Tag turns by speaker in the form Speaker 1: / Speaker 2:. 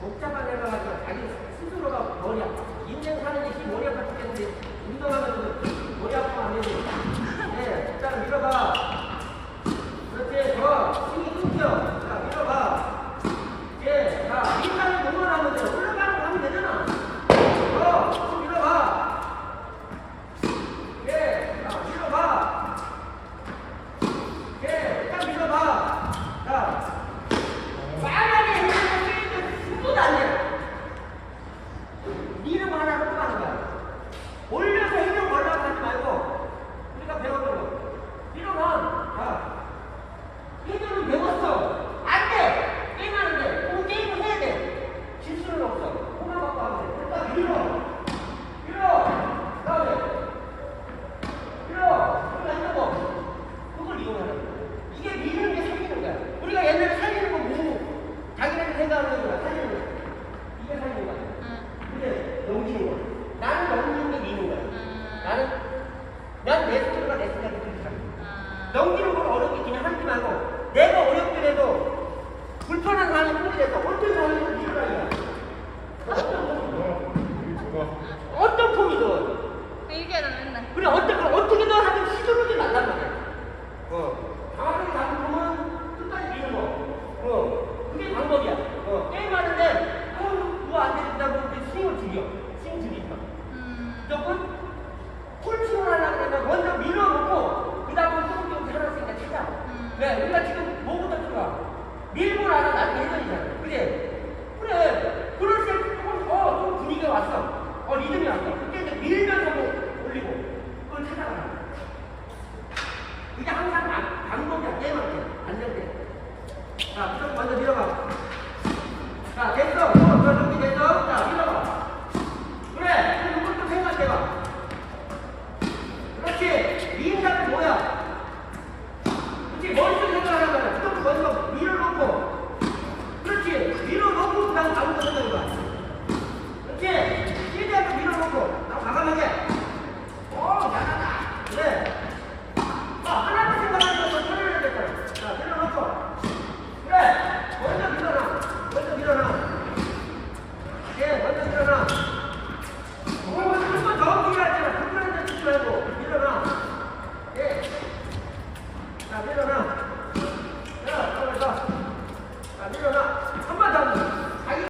Speaker 1: 복잡하게 해가지고 자기 스스로가 머리 아파. 인생 사는 게 머리 아파 죽겠는데 운동하면 하는 거야. 살리는 거야. 이게 살리는 거야. 근데 넘기는 거야. 나는 넘기는 게 미는 거야.
Speaker 2: 나는
Speaker 1: 난내 스킬과 내 생각이 틀리잖아. 넘기는 걸 어렵게 그냥 한팀 하고 내가 어렵게 해도 불편한 사람이 풀리해서 꼴등 Now,